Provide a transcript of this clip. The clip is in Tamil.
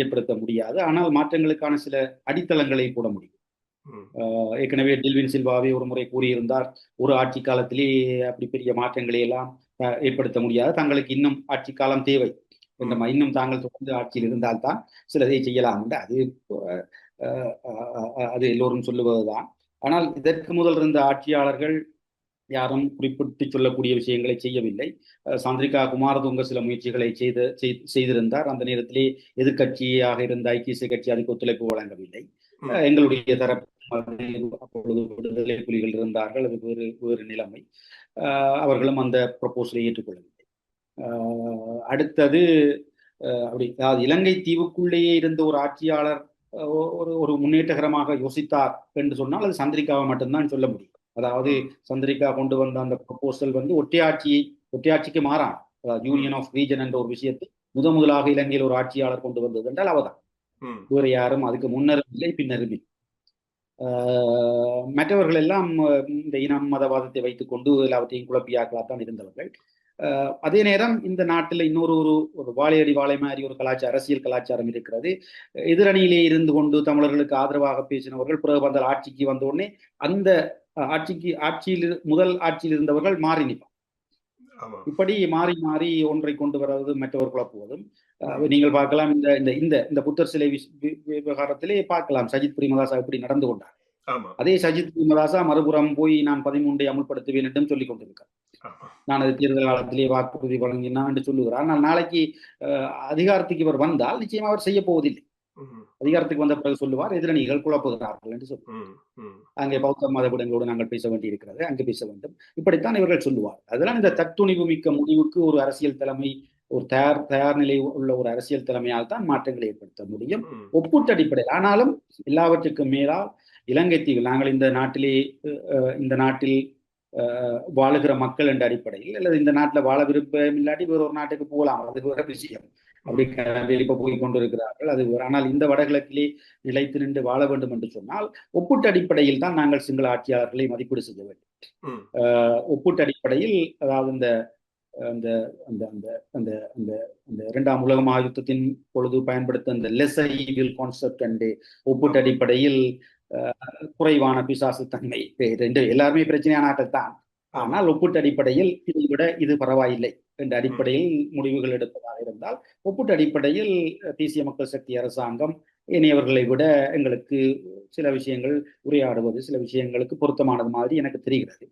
ஏற்படுத்த முடியாது. ஆனால் மாற்றங்களுக்கான சில அடித்தளங்களை போட முடியும். ஏற்கனவே டில்வின் சில்வாவே ஒரு முறை கூறியிருந்தார் ஒரு ஆட்சி காலத்திலே அப்படி பெரிய மாற்றங்களை எல்லாம் ஏற்படுத்த முடியாது. தங்களுக்கு இன்னும் ஆட்சி காலம் தேவை. இன்னும் தாங்கள் தொடர்ந்து ஆட்சியில் இருந்தால்தான் சிலதை செய்யலாம் என்று அது அது எல்லோரும் சொல்லுவதுதான். ஆனால் இதற்கு முதல் இருந்த ஆட்சியாளர்கள் யாரும் குறிப்பிட்டு சொல்லக்கூடிய விஷயங்களை செய்யவில்லை. சந்திரிகா குமாரதுங்க சில முயற்சிகளை செய்து செய்- செய்திருந்தார். அந்த நேரத்திலே எதிர்க்கட்சியாக இருந்த ஐக்கிய கட்சி அதுக்கு ஒத்துழைப்பு வழங்கவில்லை. எங்களுடைய தரப்பு அப்பொழுது விடுதலை புலிகள் இருந்தார்கள். அது வேறு வேறு நிலைமை. அவர்களும் அந்த ப்ரப்போசலை ஏற்றுக்கொள்ளவில்லை. அடுத்தது அப்படி அதாவது இலங்கை தீவுக்குள்ளேயே இருந்த ஒரு ஆட்சியாளர் ஒரு ஒரு முன்னேற்றகரமாக யோசித்தார் என்று சொன்னால் அது சந்திரிகாவை மட்டும்தான் சொல்ல முடியும். அதாவது சந்திரிகா கொண்டு வந்த அந்த ப்ரப்போசல் வந்து ஒற்றையாட்சியை ஒற்றையாட்சிக்கு மாறான். அதாவது யூனியன் ஆஃப் ரீஜன் என்ற ஒரு விஷயத்தை முத முதலாக இலங்கையில் ஒரு ஆட்சியாளர் கொண்டு வந்தது என்றால் அவதான் வேறு யாரும் அதுக்கு முன்னரும் இல்லை பின்னரும் இல்லை. மற்றவர்கள் எல்லாம் இந்த இனம் மதவாதத்தை வைத்துக்கொண்டு எல்லாவற்றையும் குழப்பியாக்கத்தான் இருந்தவர்கள். அதே நேரம் இந்த நாட்டில் இன்னொரு ஒரு ஒரு வாழையடி வாழை மாதிரி ஒரு கலாச்சார அரசியல் கலாச்சாரம் இருக்கிறது. எதிரணியிலே இருந்து கொண்டு தமிழர்களுக்கு ஆதரவாக பேசினவர்கள் பிறகு வந்த ஆட்சிக்கு வந்த உடனே அந்த ஆட்சிக்கு ஆட்சியில் முதல் ஆட்சியில் இருந்தவர்கள் மாறி நிற்பார் ஆமா. இப்படி மாறி மாறி ஒன்றை கொண்டு வருவது மற்றவர் குழப்புவதும் நீங்கள் பார்க்கலாம் இந்த இந்த இந்த இந்த புத்தர் சிலை விவகாரத்திலே பார்க்கலாம். சஜித் பிரேமதாசா எப்படி நடந்து கொண்டார். அதே சஜித் பிரேமதாசா மறுபுறம் போய் நான் பதிமூன்றை அமுல்படுத்துவேன் என்றும் சொல்லிக் கொண்டிருக்கார். ஆமா. நான் அது தேர்தல் காலத்திலே வாக்குறுதி வழங்கினான் என்று சொல்லுகிறார். ஆனால் நாளைக்கு அதிகாரத்துக்கு இவர் வந்தால் நிச்சயமா அவர் செய்ய போவதில்லை. அதிகாரத்துக்கு வந்த பிறகு சொல்லுவார் எதிரணிகள் குழப்புகிறார்கள் என்று சொல்லுவார் அங்கே பௌத்த மதகுடங்களோடு நாங்கள் பேச வேண்டியிருக்கிறது அங்கு பேச வேண்டும். இப்படித்தான் இவர்கள் சொல்லுவார். அதெல்லாம் இந்த தத்துணிவு மிக்க முடிவுக்கு ஒரு அரசியல் தலைமை ஒரு தயார் தயார் நிலை உள்ள ஒரு அரசியல் தலைமையால் தான் மாற்றங்களை ஏற்படுத்த முடியும். ஒப்பீட்டு அடிப்படையில் ஆனாலும் எல்லாவற்றுக்கும் மேலால் இலங்கை தீவில் நாங்கள் இந்த நாட்டிலே இந்த நாட்டில் வாழுகிற மக்கள் என்ற அடிப்படையில் அல்லது இந்த நாட்டில் வாழ விருப்பம் இல்லாட்டி வேற ஒரு நாட்டுக்கு போகலாம். அது வேற விஷயம். அப்படி வெளிப்ப போய் கொண்டிருக்கிறார்கள். அது. ஆனால் இந்த வடகிழக்கிலே நிலைத்து நின்று வாழ வேண்டும் என்று சொன்னால் ஒப்பீட்டு அடிப்படையில் தான் நாங்கள் சிங்கள ஆட்சியாளர்களை மதிப்பீடு செய்ய வேண்டும். ஒப்பீட்டு அடிப்படையில் அதாவது இந்த அந்த அந்த அந்த அந்த அந்த அந்த இரண்டாம் உலக மகாயுத்தத்தின் பொழுது பயன்படுத்த அந்த லெசர் ஈவில் கான்செப்ட் அண்டு ஒப்பீட்டு அடிப்படையில் குறைவான பிசாசு தன்மை. ரெண்டு எல்லாருமே பிரச்சனையான ஆட்கள் தான் ஆனால் ஒப்பீட்டு அடிப்படையில் இதை விட இது பரவாயில்லை. என்ற அடிப்படையில் முடிவுகள் எடுப்பதாக இருந்தால் ஒப்பீட்டு அடிப்படையில் தேசிய மக்கள் சக்தி அரசாங்கம் இனியவர்களை விட எங்களுக்கு சில விஷயங்கள் உரையாடுவது சில விஷயங்களுக்கு பொருத்தமானது மாதிரி எனக்கு தெரிகிறது.